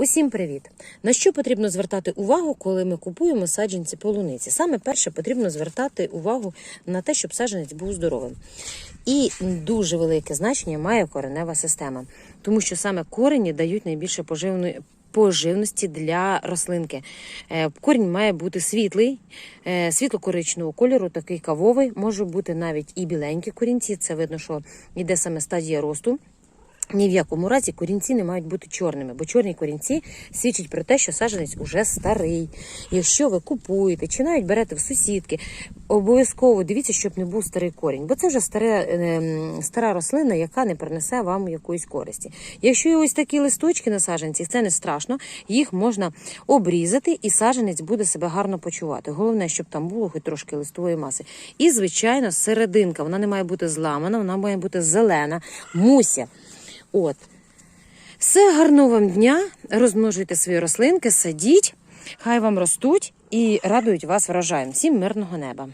Усім привіт! На що потрібно звертати увагу, коли ми купуємо саджанці полуниці? Саме перше потрібно звертати увагу на те, щоб саджанець був здоровим. І дуже велике значення має коренева система, тому що саме корені дають найбільше поживної. Поживності для рослинки. Е, Корінь має бути світлий, е, світло-коричневого кольору, такий кавовий, може бути навіть і біленькі корінці. Це видно, що йде саме стадія росту. Ні в якому разі корінці не мають бути чорними, бо чорні корінці свідчать про те, що саджанець уже старий. Якщо ви купуєте чи навіть берете в сусідки, обов'язково дивіться, щоб не був старий корінь, бо це вже старе, ем, стара рослина, яка не принесе вам якоїсь користі. Якщо є ось такі листочки на саджанці, це не страшно, їх можна обрізати, і саджанець буде себе гарно почувати. Головне, щоб там було хоч трошки листової маси. І, звичайно, серединка, вона не має бути зламана, вона має бути зелена, муся. От. Все гарного вам дня. Розмножуйте свої рослинки, садіть, хай вам ростуть і радують вас врожаєм. Всім мирного неба.